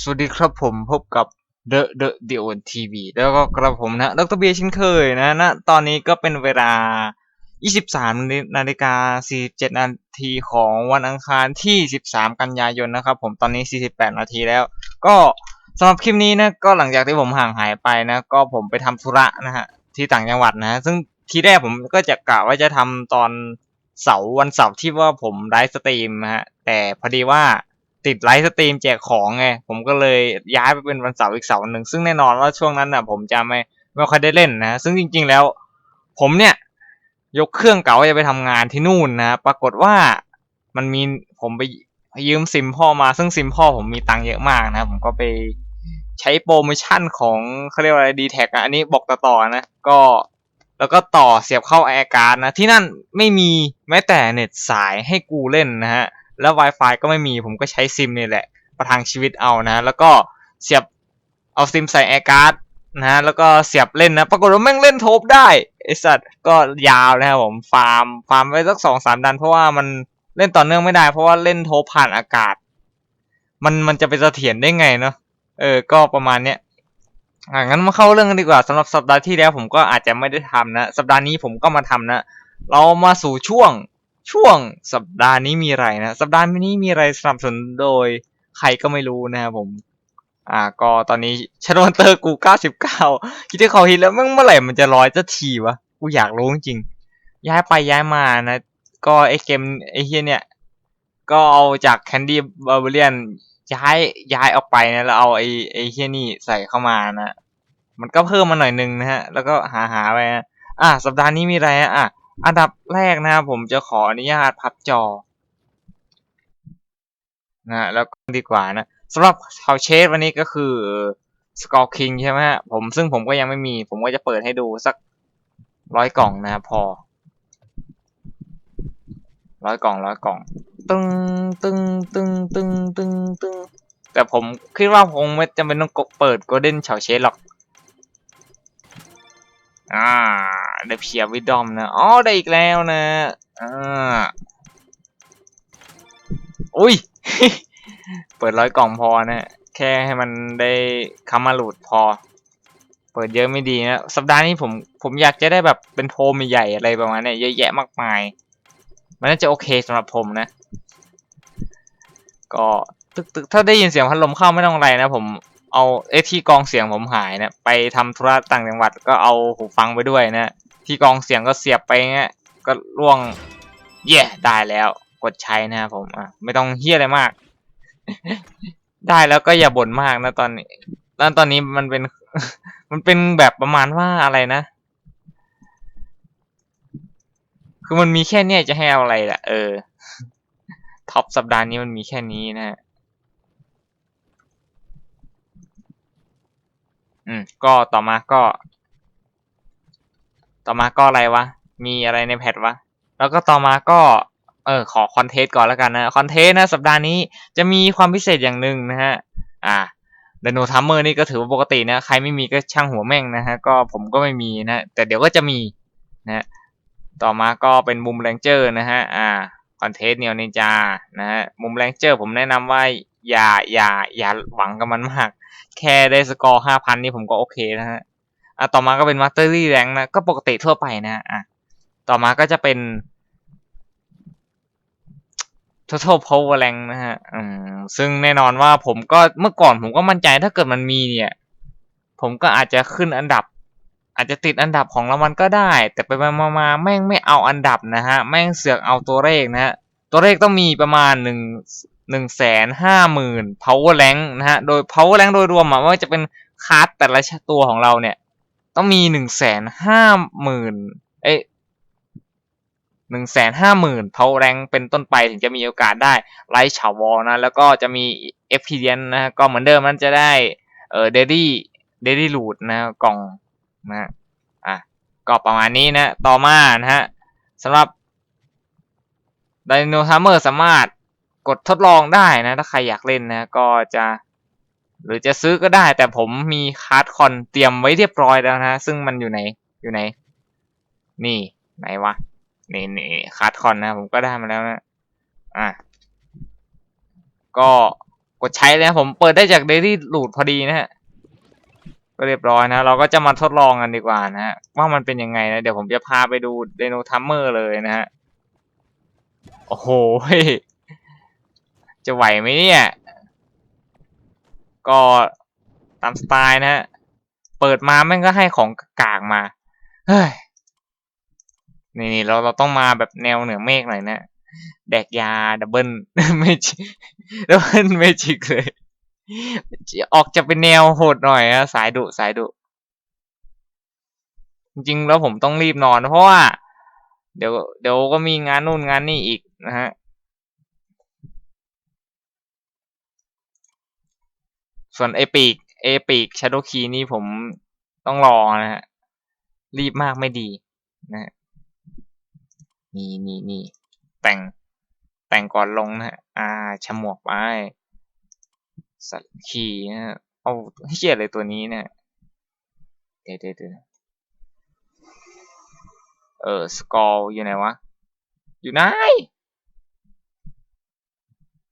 สวัสดีครับผมพบกับ The The The o n TV แล้วก็กระผมนะดรเบียช่นเคยนะณตอนนี้ก็เป็นเวลา 23นาฬิกา47นาทีของวันอังคารที่ 13 กันยายนนะครับผมตอนนี้ 48 นาทีแล้ว ก็สำหรับคลิปนี้นะก็หลังจากที่ผมห่างหายไปนะ ก็ผมไปทำธุระนะฮะที่ต่างจังหวัดนะ ซึ่งทีแรกผมก็จะกะว่าจะทำตอนเสาร์วันเสาร์ที่ว่าผมไลฟ์สตรีมฮะแต่พอดีว่า ติดไลฟ์สตรีมแจกของไงผมก็เลยย้ายไปเป็นวันเสาร์อีกเสาร์หนึ่งซึ่งแน่นอนว่าช่วงนั้นน่ะ ผมจะไม่ไม่ค่อยได้เล่นนะ ซึ่งจริง ๆแล้ว ผมเนี่ย ยกเครื่องเก่าจะไปทำงานที่นู่นนะปรากฏว่ามันมีผมไปยืมซิมพ่อมาซึ่งซิมพ่อผมมีตังค์เยอะมากนะ ผมก็ไปใช้โปรโมชั่นของเขาเรียกว่าอะไรดีแท็กอันนี้บอกต่อๆนะ ก็แล้วก็ต่อเสียบเข้าแอร์การ์ดนะ ที่นั่นไม่มีแม้แต่เน็ตสายให้กูเล่นนะฮะ แล้ว Wi-Fi ก็ไม่มีผมก็ใช้ซิมนี่แหละ ประทังชีวิตเอานะ แล้วก็เสียบเอาซิมใส่แอร์การ์ดนะฮะแล้วก็เสียบเล่นนะ ปรากฏว่าแม่งเล่นโทบได้ไอสัตว์ก็ยาวนะครับผมฟาร์มฟาร์มไปสักสองสามดัน เพราะว่ามันเล่นต่อเนื่องไม่ได้ เพราะว่าเล่นโทบผ่านอากาศ มันมันจะไปเสถียรได้ไงเนาะเออ ก็ประมาณเนี้ยอ่างั้นมาเข้าเรื่องกันดีกว่าสำหรับสัปดาห์ที่แล้วผมก็อาจจะไม่ได้ทำนะ สัปดาห์นี้ผมก็มาทำนะ เรามาสู่ช่วง ช่วงสัปดาห์นี้มีอะไรนะ สัปดาห์นี้มีอะไรสนับสนุนโดยใครก็ไม่รู้นะครับผม อ่า ก็ตอนนี้ชโนเตอร์กูเก้าสิบเก้าคิดที่เขาฮิตแล้วเมื่อเมื่อไหร่มันจะร้อยจะทีวะ กูอยากรู้จริง ย้ายไปย้ายมานะ ก็ไอเกมไอเฮียเนี่ย ก็เอาจากแคนดี้บาร์เบเรียนย้ายย้ายออกไปนะแล้วเอาไอไอเฮียนี่ใส่เข้ามานะ มันก็เพิ่มมาหน่อยนึงนะฮะ แล้วก็หาหาไปนะอะสัปดาห์นี้มีอะไรอะอะ อันดับแรกนะครับผมจะขออนุญาตพับจอนะแล้วก็ดีกว่านะสำหรับชาวเชสวันนี้ก็คือสกอร์คิงใช่ไหมฮะผมซึ่งผมก็ยังไม่มี ผมก็จะเปิดให้ดูสักร้อยกล่องนะครับพอร้อยกล่องร้อยกล่อง ตึงตึงตึงตึงตึงตึงแต่ผมคิดว่าคงไม่จำเป็นต้องกเปิดโกลเด้นชาวเชสหรอก อ่า ได้เพียวิดอมนะ อ๋อ ได้อีกแล้วนะ อ่า อุ้ย เปิดร้อยกล่องพอนะ แค่ให้มันได้คำมาหลุดพอ เปิดเยอะไม่ดีนะ สัปดาห์นี้ผม ผมอยากจะได้แบบเป็นโทมใหญ่อะไรประมาณเนี้ยเยอะแยะมากมาย มันน่าจะโอเคสำหรับผมนะ ก็ตึกตึกถ้าได้ยินเสียงพัดลมเข้าไม่ต้องอะไรนะผมเอาเอะที่กองเสียงผมหายนะไปทำธุระต่างจังหวัดก็เอาหูฟังไปด้วยนะ ที่กองเสียงก็เสียบไปเงี้ยก็ล่วงเย่ได้แล้วกดใช้นะครับผมอะไม่ต้องเฮี้ยอะไรมาก ได้แล้วก็อย่าบ่นมากนะตอนนี้แล้วตอนนี้มันเป็น มันเป็นแบบประมาณว่าอะไรนะ คือมันมีแค่เนี้ยจะให้เอาอะไรล่ะ เออ ท็อปสัปดาห์นี้มันมีแค่นี้นะฮะ อืม ก็ต่อมาก็ ต่อมาก็อะไรวะ มีอะไรในแพทวะ แล้วก็ต่อมาก็ เออขอคอนเทนต์ก่อนแล้วกันนะ คอนเทนต์นะสัปดาห์นี้จะมีความพิเศษอย่างหนึ่งนะฮะ อ่าไดโนทัมเมอร์นี่ก็ถือว่าปกตินะ ใครไม่มีก็ช่างหัวแม่งนะฮะ ก็ผมก็ไม่มีนะ แต่เดี๋ยวก็จะมีนะฮะต่อมาก็เป็นมุมแรงเจอร์นะฮะ อ่า คอนเทนต์เนียวนินจา นะฮะ มุมแรงเจอร์ผมแนะนำว่าอย่าอย่าอย่าหวังกับมันมาก แค่ได้สกอร์ห้าพันนี่ผมก็โอเคนะฮะ อะต่อมาก็เป็นมาสเตอรี่แรงนะ ก็ปกติทั่วไปนะอะต่อมาก็จะเป็น total power rank นะฮะอืมซึ่งแน่นอนว่าผมก็เมื่อก่อนผมก็มั่นใจถ้าเกิดมันมีเนี่ย ผมก็อาจจะขึ้นอันดับ อาจจะติดอันดับของรางวัลก็ได้ แต่ไปมามาแม่งไม่เอาอันดับนะฮะ แม่งเสือกเอาตัวเลขนะฮะ ตัวเลขต้องมีประมาณหนึ่งหนึ่งแสนห้าหมื่น power rank นะฮะ โดย power rank โดยรวมอะว่าจะเป็นคาร์ดแต่ละตัวของเราเนี่ย ต้องมีหนึ่งแสนห้าหมื่นเอ้ยหนึ่งแสนห้าหมื่นเพาแรงเป็นต้นไปถึงจะมีโอกาสได้ไลท์ชาวอนะ แล้วก็จะมีเอฟพีเดนนะก็เหมือนเดิมมันจะได้เออเดลี่เดลี่ลูดนะกล่องนะอะก็ประมาณนี้นะ ต่อมานะฮะสำหรับไดโนฮาร์เมอร์สามารถกดทดลองได้นะ ถ้าใครอยากเล่นนะ ก็จะ หรือจะซื้อก็ได้ แต่ผมมีคาร์ดคอนเตรียมไว้เรียบร้อยแล้วนะ ซึ่งมันอยู่ไหนอยู่ไหนนี่ไหนวะนี่นี่คาร์ดคอนนะ ผมก็ได้มาแล้วนะอะก็กดใช้เลยผมเปิดได้จาก Daily Loot พอดีนะฮะก็เรียบร้อยนะ เราก็จะมาทดลองกันดีกว่านะฮะว่ามันเป็นยังไงนะ เดี๋ยวผมจะพาไปดู Dino Tamer เลยนะฮะ โอ้โหจะไหวไหมเนี่ย ก็ตามสไตล์นะฮะ เปิดมาแม่งก็ให้ของกากมา เฮ้ย นี่นี่เราเราต้องมาแบบแนวเหนือเมฆหน่อยนะ แดกยาดับเบิลเมจิดับเบิลเมจิกเลย ออกจะเป็นแนวโหดหน่อยอะสายดุสายดุจริงๆแล้วผมต้องรีบนอนเพราะว่า เดี๋ยวเดี๋ยวก็มีงานนู่นงานนี่อีกนะฮะ ส่วนเอปีกเอปีกชาโดคีนี่ผมต้องรอนะฮะ รีบมากไม่ดีนะฮะนี่นี่นี่แต่งแต่งก่อนลงนะฮะ อ่าฉมวกไปสัตว์ขี่นะฮะเอาเฮียอะไรตัวนี้เนี่ยเดี๋ยวเดี๋ยวเดี๋ยวเออสกอลอยู่ไหนวะ อยู่ไหน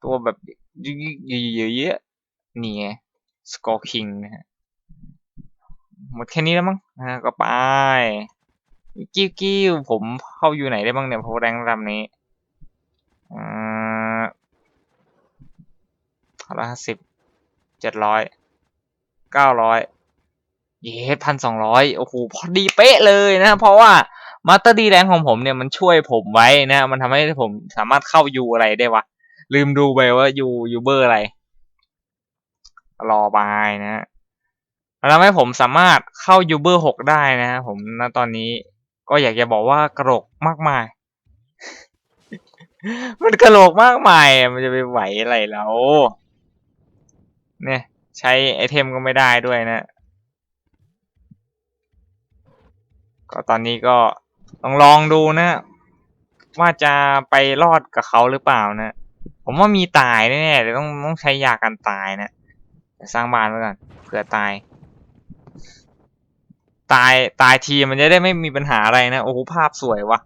ตัวแบบเยอะๆนี่ไง สกอร์คิงนะฮะหมดแค่นี้แล้วมั้งนะก็ไปกิ้วกิ้วผมเข้าอยู่ไหนได้บ้างเนี่ยโพแรงลำนี้อ่าร้อยห้าสิบเจ็ดร้อยเก้าร้อยเย้พันสองร้อยโอ้โหพอดีเป๊ะเลยนะ เพราะว่ามาสเตอร์ดีแรงของผมเนี่ยมันช่วยผมไว้นะ มันทำให้ผมสามารถเข้ายูอะไรได้วะ ลืมดูไปว่ายูยูเบอร์อะไร รอบายนะฮะทำให้ผมสามารถเข้ายูเบอร์หกได้นะฮะผมณตอนนี้ก็อยากจะบอกว่ากระโหลกมากมาย มันกระโหลกมากมายมันจะไปไหวอะไรแล้วเนี่ย ใช้ไอเทมก็ไม่ได้ด้วยนะ ก็ตอนนี้ก็ลองลองดูนะ ว่าจะไปรอดกับเขาหรือเปล่านะ ผมว่ามีตายแน่ๆเดี๋ยวต้องต้องใช้ยากันตายนะ สร้างบ้านไว้ก่อนเผื่อตาย ตายตายทีมันจะได้ไม่มีปัญหาอะไรนะ โอ้โหภาพสวยวะ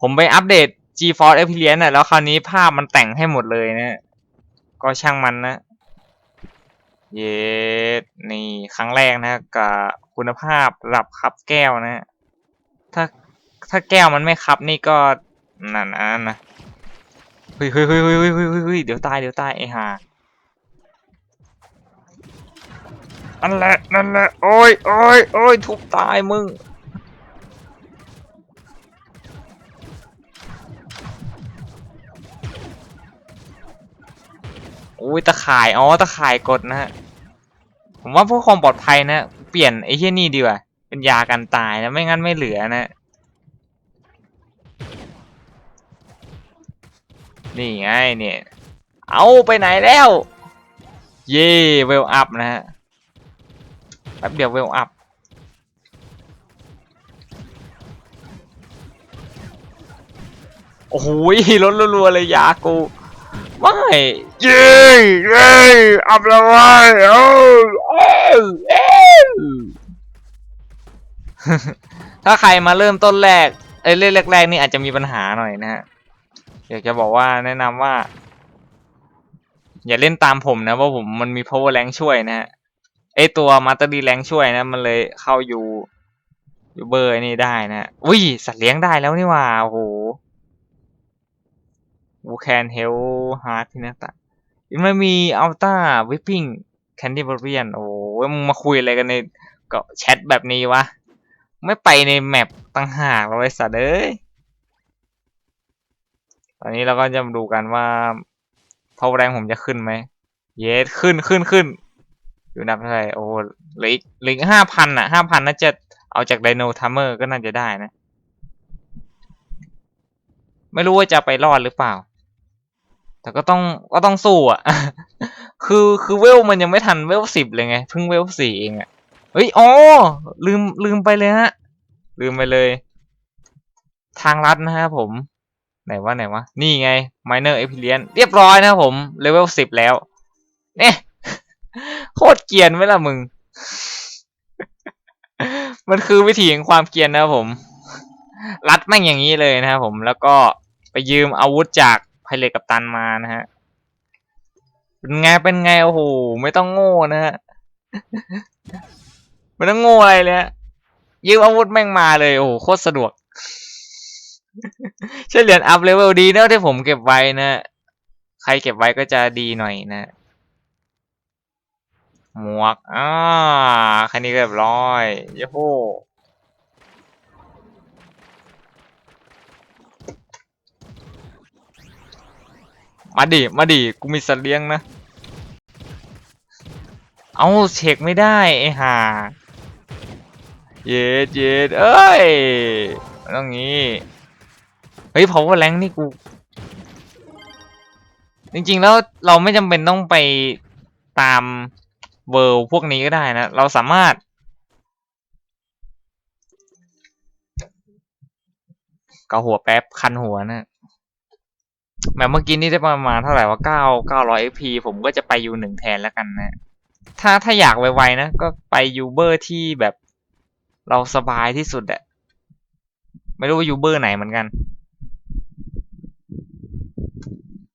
ผมไปอัปเดต GeForce Experience น่ะแล้วคราวนี้ภาพมันแต่งให้หมดเลยนะ ก็ช่างมันนะ เย้นี่ครั้งแรกนะกับคุณภาพระดับคับแก้วนะ ถ้าถ้าแก้วมันไม่คับนี่ก็นั่นนะนะเฮ้ยเฮ้ยเฮ้ยเฮ้ยเฮ้ยเฮ้ยเฮ้ยเดี๋ยวตายเดี๋ยวตายไอ้ห่า นั่นแหละนั่นแหละโอ้ยโอ้ยโอ้ยทุบตายมึงอุ้ยตะข่ายอ๋อตะข่ายกดนะฮะผมว่าเพื่อความปลอดภัยนะเปลี่ยนไอ้เหี้ยนี่ดีกว่าเป็นยากันตายนะไม่งั้นไม่เหลือนะนี่ไงเนี่ย เอาไปไหนแล้ว เย่เวลอัพนะฮะ ป๊บเดียวเวลอัพโอ้โหลดรัวๆเลยยากูไม่เย้เย้อัพแล้วเว้โอ้เอ้เอ้ถ้าใครมาเริ่มต้นแรกเอ้ยเล่นแรกๆนี่อาจจะมีปัญหาหน่อยนะฮะอยากจะบอกว่าแนะนำว่า อย่าเล่นตามผมนะว่าผมมันมี power rank ช่วยนะฮะ ไอตัวมาต e ดีแรงช่วยนะ มันเลยเข้าอยู่อยู่เบอร์นี่ได้นะอุ้ยสัตว์เลี้ยงได้แล้วนี่ว่าโอ้โห Who can help hard ที่นะตะมันมี Ultra Whipping Candibarian โอ้ยมึงมาคุยอะไรกันในก็แชทแบบนี้วะ ไม่ไปในแมปต่างหากเราไอ้สัตว์เอ้ยตอนนี้เราก็จะมาดูกันว่า power rank ผมจะขึ้นไหม เยสขึ้นขึ้นขึ้น อยู่นับเท่าไหร่โอ้เหลืออีกเหลืออีกห้าพันอะห้าพันน่าจะเอาจากไดโนทัมเมอร์ก็น่าจะได้นะ ไม่รู้ว่าจะไปรอดหรือเปล่า แต่ก็ต้องก็ต้องสู้อะ คือคือเวลมันยังไม่ทันเวลสิบเลยไงเพิ่งเวลสี่เองอะเฮ้ยอ๋อลืมลืมไปเลยฮะ ลืมไปเลย ทางลัดนะครับผม ไหนวะไหนวะ นี่ไง minor experience เรียบร้อยนะครับผมเลเวลสิบแล้ว เนี่ย โคตรเกรียนไหมล่ะมึง มันคือวิธีแห่งความเกรียนนะครับผม รัดแม่งอย่างนี้เลยนะครับผม แล้วก็ไปยืมอาวุธจากไพเรตกับตันมานะฮะ เป็นไง เป็นไง โอ้โห ไม่ต้องโง่นะฮะ ไม่ต้องโง่อะไรเลยฮะยืมอาวุธแม่งมาเลย โอ้โห โคตรสะดวกใช่เหรียญอัพเลเวลดีเนะที่ผมเก็บไว้นะ ใครเก็บไว้ก็จะดีหน่อยนะ หมวกอ่าคันนี้ก็เรียบร้อยย้โหมาดิ มาดิ กูมีสัตว์เลี้ยงนะ เอาเช็คไม่ได้ ไอ้ห่า เย็ดเย็ดเอ้ยต้องงี้ เฮ้ย power rank นี่กู จริงๆ แล้วเราไม่จำเป็นต้องไปตาม เวิลด์พวกนี้ก็ได้นะ เราสามารถ เกาหัวแป๊บคันหัวนะแบบเมื่อกี้นี่ได้ประมาณเท่าไหร่ว่าเก้าเก้าร้อย XP ผมก็จะไปยูหนึ่งแทนแล้วกันนะ ถ้าถ้าอยากไวๆนะ ก็ไปยูเบอร์ที่แบบเราสบายที่สุดอะไม่รู้ว่ายูเบอร์ไหนเหมือนกัน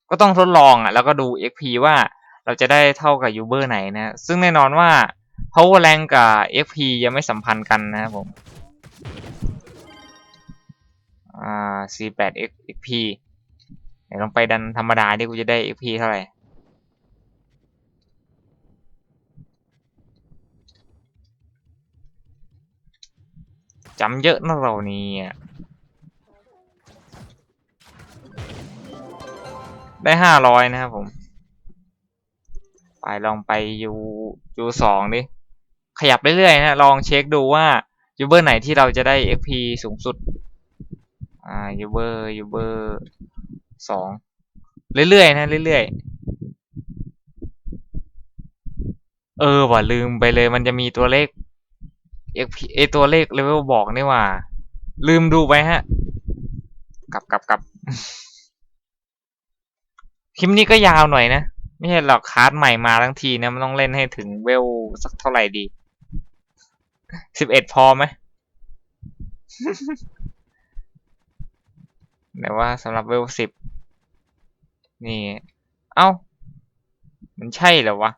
ก็ต้องทดลองอะแล้วก็ดู XP ว่า เราจะได้เท่ากับยูเบอร์ไหนนะ ซึ่งแน่นอนว่า power rank กับ XP ยังไม่สัมพันธ์กันนะครับผมอ่า C8 XP เดี๋ยวลองไปดันธรรมดาดิกูจะได้ XP เท่าไหร่จำเยอะนะเราเนี่ยได้ห้าร้อยนะครับผม ไปลองไปยูยูสองดิขยับเรื่อยๆนะลองเช็คดูว่ายูเบอร์ไหนที่เราจะได้ XP สูงสุดอ่ายูเบอร์ยูเบอร์สองเรื่อยๆนะเรื่อยๆเออว่ะลืมไปเลยมันจะมีตัวเลข XP เอตัวเลขเลเวลบอกนี่หว่า ลืมดูไปฮะกลับกลับกลับคลิปนี้ก็ยาวหน่อยนะ ไม่ใช่หรอกคาร์ดใหม่มาทั้งทีนะมันต้องเล่นให้ถึงเวลสักเท่าไหร่ดีสิบเอ็ดพอไหมแต่ว่าสำหรับเวลสิบนี่ เอ้า มันใช่เหรอวะ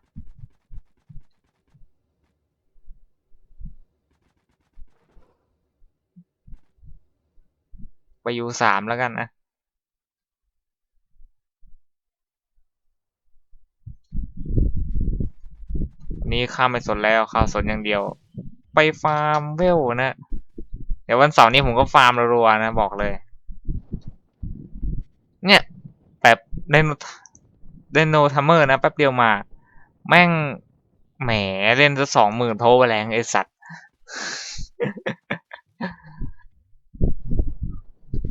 ไปยูสามแล้วกันนะ นี้ข้ามไปสนแล้วข้าวสนอย่างเดียว ไปฟาร์มเวลนะ เดี๋ยววันเสาร์นี้ผมก็ฟาร์มรัวๆนะบอกเลย เนี่ยแบบไดโนไดโนทัมเมอร์นะแป๊บเดียวมา แม่งแหมเล่นจะสองหมื่นเพราะว่าแรงไอสัตว์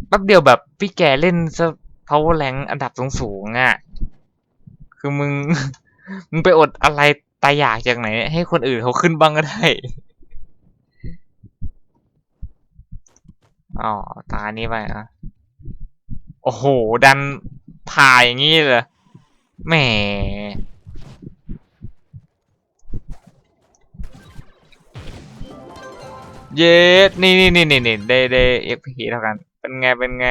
แป๊บเดียวแบบพี่แกเล่นซะ power rank อันดับสูงๆอะ คือมึง มึงไปอดอะไร ตายอยากจากไหน ให้คนอื่นเขาขึ้นบ้างก็ได้อ๋อตานี้ไปอะ โอ้โห ดันผ่าอย่างนี้เลยแหมเย็ดนี่นี่นี่นี่นี่ได้ได้เอ็กพีเท่ากัน เป็นไง เป็นไง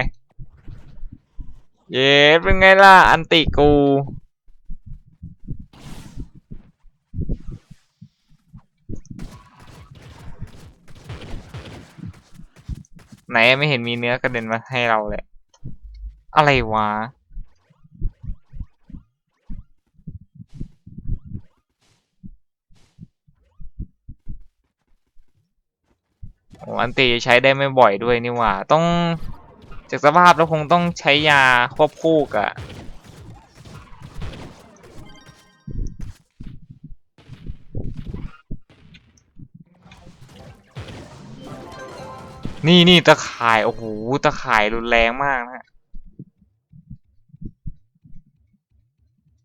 เย็ดเป็นไงล่ะ อันติกู ไหนไม่เห็นมีเนื้อกระเด็นมาให้เราเลย อะไรวะ โอ้อันตีใช้ได้ไม่บ่อยด้วยนี่หว่า ต้องจากสภาพแล้วคงต้องใช้ยาควบคู่กับ นี่นี่ตะข่าย โอ้โห ตะข่ายรุนแรงมากนะฮะ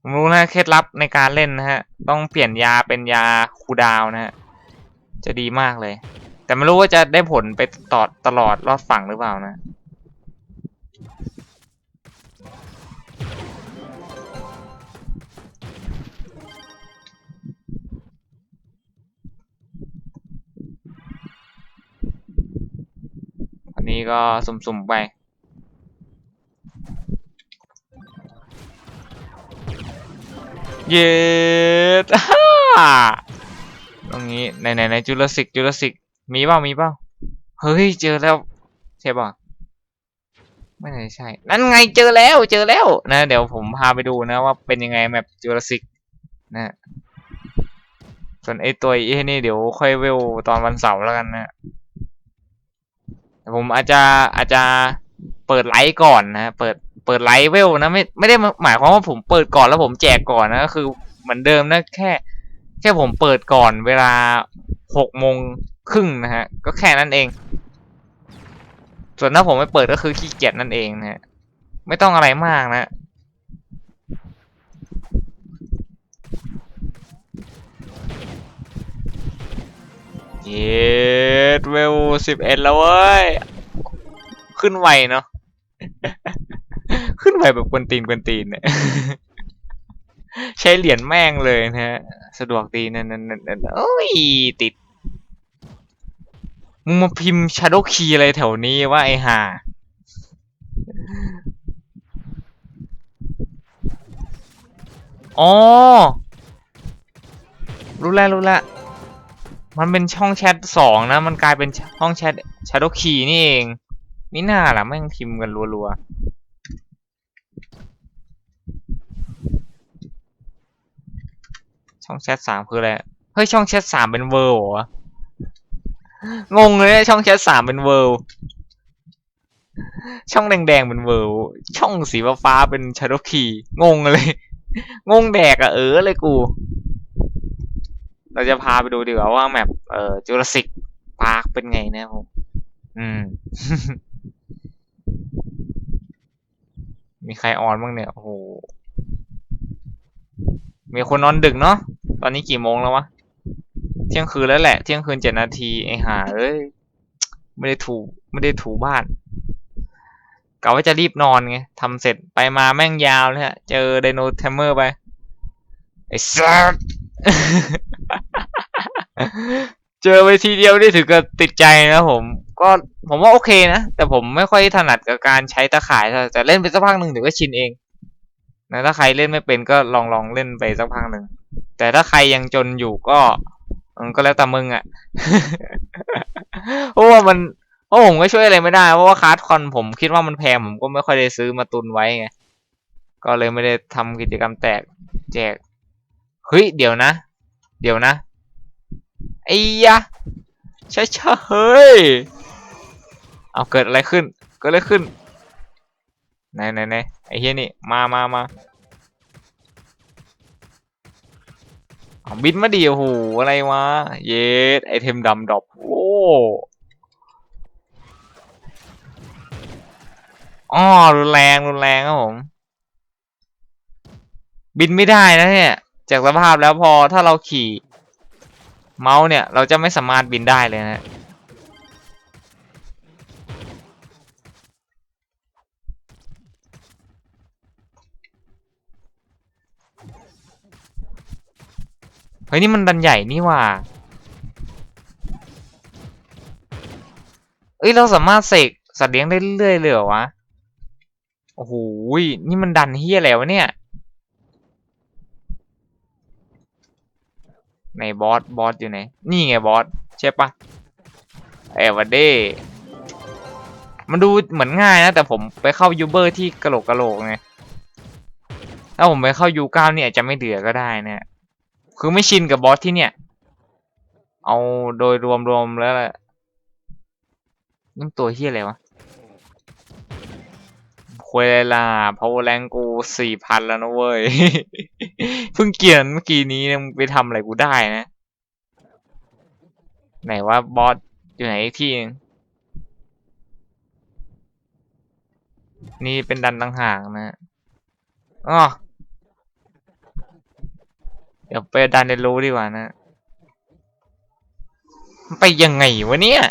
ผมรู้นะเคล็ดลับในการเล่นนะฮะ ต้องเปลี่ยนยาเป็นยาคูดาวน์นะฮะ จะดีมากเลย แต่ไม่รู้ว่าจะได้ผลไปตอดตลอดรอดฝั่งหรือเปล่านะ นนี้ก็สุ่มๆไป เย็ดฮ่าตรงนี้ไหนไหนไหนจุลศิกจุลศิกมีเปล่ามีเปล่าเฮ้ยเจอแล้วใช่ป่ะไม่ใช่ นั่นไงเจอแล้วเจอแล้วนะ เดี๋ยวผมพาไปดูนะว่าเป็นยังไงแมปจุลศิกนะส่วนไอตัวไอ้นี่เดี๋ยวค่อยเวลตอนวันเสาร์แล้วกันนะ ผมอาจจะอาจจะเปิดไลฟ์ก่อนนะเปิดเปิดไลฟ์เวลนะไม่ไม่ได้หมายความว่าผมเปิดก่อนแล้วผมแจกก่อนนะก็คือเหมือนเดิมนะแค่ แค่ผมเปิดก่อนเวลาหกโมงครึ่งนะฮะ ก็แค่นั้นเอง ส่วนถ้าผมไม่เปิดก็คือขี้เกียจนั่นเองนะฮะไม่ต้องอะไรมากนะเย็ ดเวลสิบเอ็ดแล้วเว้ย ขึ้นไวเนาะ ขึ้นไวแบบกวนตีนกวนตีนเนี่ย ใช้เหรียญแม่งเลยนะฮะ สะดวกดีนั่นนั่นนั่นโอ้ย ติด มึงมาพิมพ์ Shadow Key อะไรแถวนี้ว่าไอ้ห่าอ๋อรู้แล้วรู้แล้ว มันเป็นช่องแชทสองนะ มันกลายเป็นห้องแชท Shadow Key นี่เองมิน่าล่ะแม่งพิมพ์กันรัวๆ ช่องแชทสามคืออะไร เฮ้ยช่องแชทสามเป็นเวิร์เหรอะงงเลยช่องแชทสามเป็นเวิร์ช่องแดงๆเป็นเวิร์ช่องสีฟ้าเป็น Shadow Key งงเลย งงแดกอะเออเลยกู เราจะพาไปดูดีกว่าว่าแมปเอ่อจูราสสิกพาร์คเป็นไงนะผมอืม มีใครออนบ้างเนี่ยโอ้โหมีคนนอนดึกเนาะตอนนี้กี่โมงแล้ววะเที่ยงคืนแล้วแหละ เที่ยงคืนเจ็ดนาทีไอ้ห่าเอ้ยไม่ได้ถูไม่ได้ถูบ้านกะว่าจะรีบนอนไงทำเสร็จไปมาแม่งยาวเลยฮะ เจอไดโนเทมเมอร์ไปไอ้สัส เจอไปทีเดียวนี่ถือกับติดใจนะผม ก็ผมว่าโอเคนะ แต่ผมไม่ค่อยถนัดกับการใช้ตะข่ายแต่เล่นไปสักพักหนึ่งเดี๋ยวก็ชินเองนะถ้าใครเล่นไม่เป็นก็ลองลองเล่นไปสักพักหนึ่งแต่ถ้าใครยังจนอยู่ก็ก็แล้วแต่มึงอะ่ะเพราะว่ามันเพราะผมก็ช่วยอะไรไม่ได้เพราะว่าคาร์ดคอนผมคิดว่ามันแพงผมก็ไม่ค่อยได้ซื้อมาตุนไว้ไงก็เลยไม่ได้ทำกิจกรรมแตกแจกเฮ้ยเดี๋ยวนะ เดี๋ยวนะ ไอ้ยะใช่ใช่เฮ้ยเอาเกิดอะไรขึ้นเกิดอะไรขึ้นไหนไหนไหนไอ้เฮียนี่มามามาเอาบินมาดีโอ้โหอะไรวะเยสไอเทมดำดรอปโอ้อ้อรุนแรงรุนแรงครับผม บินไม่ได้นะเนี่ย จากสภาพแล้วพอถ้าเราขี่ เมาส์เนี่ย เราจะไม่สามารถบินได้เลยนะเฮ้ยนี่มันดันใหญ่นี่ว่าเอ้ยเราสามารถเสกสัตว์เลี้ยงได้เรื่อยๆเลยเหรอวะ โอ้โห นี่มันดันเฮียอะไรวะเนี่ย ในบอสบอสอยู่ไหนนี่ไงบอสใช่ปะเอวันเดมันดูเหมือนง่ายนะ แต่ผมไปเข้ายูเบอร์ที่กระโหลกกระโหลกไงถ้าผมไปเข้ายูเก้าเนี่ยจะไม่เดือก็ได้เนี่ยคือไม่ชินกับบอสที่เนี่ย เอาโดยรวมๆแล้วแหละนี่มตัวเฮียอะไรวะ ควยล่ะพาวแรงกูสี่พันแล้วนะเว้ย เพิ่งเกียนเมื่อกี้นี้เนี่ยมึงไปทำอะไรกูได้นะ ไหนว่าบอสอยู่ไหนอีกที่นี่เป็นดันต่างหากนะอ๋อเดี๋ยวไปดันเดนรู้ดีกว่านะ ไปยังไงวะเนี่ย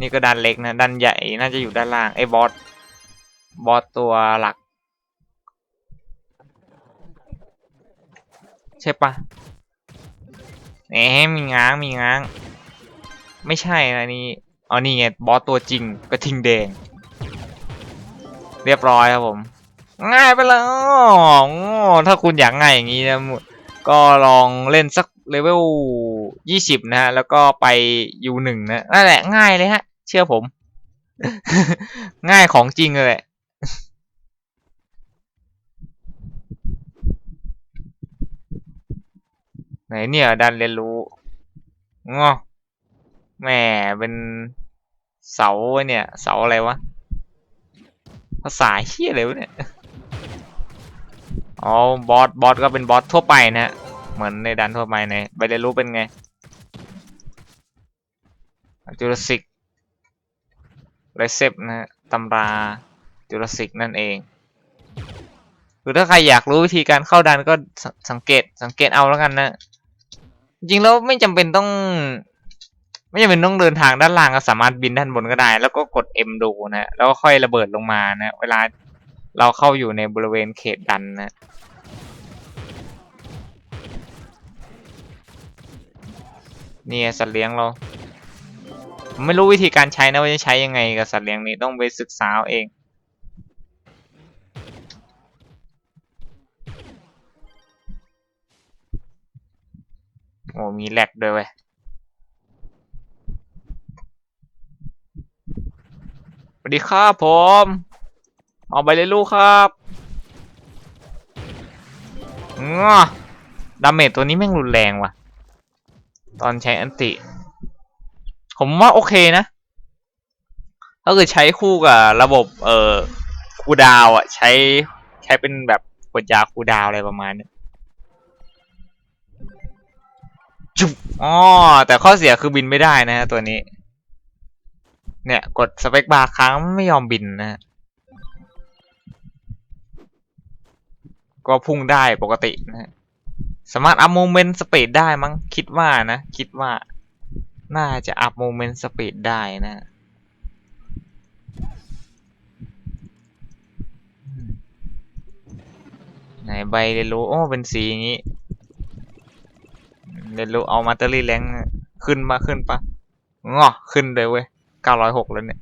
นี่ก็ดันเล็กนะดันใหญ่น่าจะอยู่ด้านล่างไอ้บอสบอสตัวหลัก ใช่ปะเอ๊ะมีง้างมีง้าง ไม่ใช่นะนี่อ๋อนี่ไงบอสตัวจริงกระทิงแดง เรียบร้อยครับผม ง่ายไปแล้วถ้าคุณอยากง่ายอย่างนี้นะก็ลองเล่นสักเลเวล ยี่สิบนะฮะ แล้วก็ไปยูหนึ่งนะนั่นแหละง่ายเลยฮะ เชื่อผม ง่ายของจริงเลยแหละไหนเนี่ย ดันเรียนรู้งอแหมเป็นเสาเนี่ย เสาอะไรวะ ภาษาเฮียอะไรวะเนี่ย อ๋อ บอส บอสก็เป็นบอสทั่วไปนะฮะ เหมือนในดันทั่วไปในใบเรียนรู้เป็นไงจูราสิกไรเซปนะตำราจูราสิกนั่นเองคือถ้าใครอยากรู้วิธีการเข้าดันก็สังเกตสังเกตเอาแล้วกันนะ จริงแล้วไม่จำเป็นต้อง ไม่จำเป็นต้องเดินทางด้านล่างก็สามารถบินด้านบนก็ได้ แล้วก็กด M ดูนะ แล้วก็ค่อยระเบิดลงมานะ เวลาเราเข้าอยู่ในบริเวณเขตดันนะ เนี่ยสัตว์เลี้ยงเรา ไม่รู้วิธีการใช้นะว่าจะใช้ยังไงกับสัตว์เลี้ยงนี้ต้องไปศึกษาเอาเอง โอ้มีแลกด้วยเว้ยสวัสดีครับผม เอาไปเลยลูกครับง้อดาเมจตัวนี้แม่งรุนแรงว่ะ ตอนใช้อันติ ผมว่าโอเคนะถ้าเกิดใช้คู่กับระบบ เอ่อคูดาวอะ ใช้ใช้เป็นแบบกดยาคูดาวอะไรประมาณนี้จุ๊บอ๋อแต่ข้อเสียคือบินไม่ได้นะฮะตัวนี้ เนี่ยกดสเปคบาร์ค้างไม่ยอมบินนะฮะก็พุ่งได้ปกตินะฮะ สามารถอัพโมเมนต์สเปดได้มั้งคิดว่านะ คิดว่าน่าจะอัพโมเมนต์สเปดได้นะไหนใบเรียนรู้โอ้เป็นสีอย่างนี้เรียนรู้เอามาเตอรี่แรงขึ้นมาขึ้นปะงอขึ้นเลยเว้ยเก้าร้อยหกแล้วเนี่ย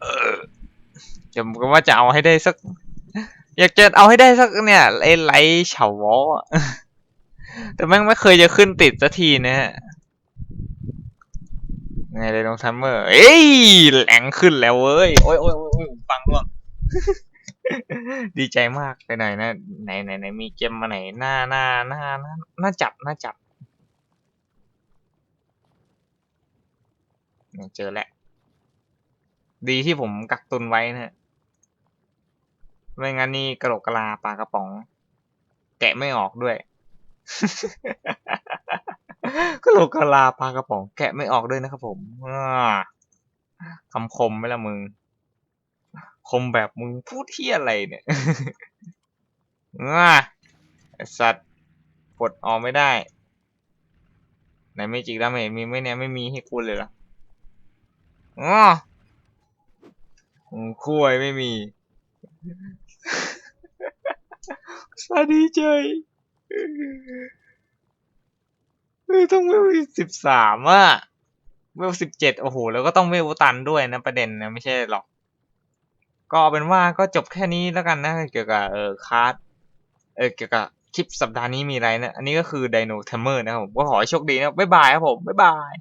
เออจะก็ว่าจะเอาให้ได้สัก อยากจะเอาให้ได้สักเนี่ยไอ้ไลท์เฉาวอแต่แม่งไม่เคยจะขึ้นติดสักทีนะฮะไงเลยน้องทัมเมอร์ เอ้ยแรงขึ้นแล้วเว้ย โอ้ยโอ้ยโอ้ยฟังร่วง ดีใจมากไปไหนอยนะ ไหนไหนไหนมีเกมมาไหนหน้าหน้าหน้าหน้าหน้าจับหน้าจับเนี่ยเจอแล้ว ดีที่ผมกักตุนไว้นะฮะ ไม่งั้นนี่กระโหลกกะลาปลากระป๋อง แกะไม่ออกด้วย กระโหลกกะลาปลากระป๋อง แกะไม่ออกด้วยนะครับผมอ่าคำคมไหมล่ะมึง คมแบบมึงพูดเที่ยอะไรเนี่ยอ่าสัตว์กดออกไม่ได้ไหนไม่จิกดาเมจมีไหมเนี่ยไม่มีให้กูเลยเหรออ๋อคุ้ยไม่มี สวัสดีเจยเฮ้ยต้องเวลสิบสามอะเวลสิบเจ็ดโอ้โห แล้วก็ต้องเวลตันด้วยนะประเด็นนะไม่ใช่หรอก ก็เอาเป็นว่าก็จบแค่นี้แล้วกันนะเกี่ยวกับเออคาร์ดเออเกี่ยวกับคลิปสัปดาห์นี้มีอะไรนะ อันนี้ก็คือไดโนเทมเมอร์นะครับผมก็ขอให้โชคดีนะ บ๊ายบายครับผม บ๊ายบาย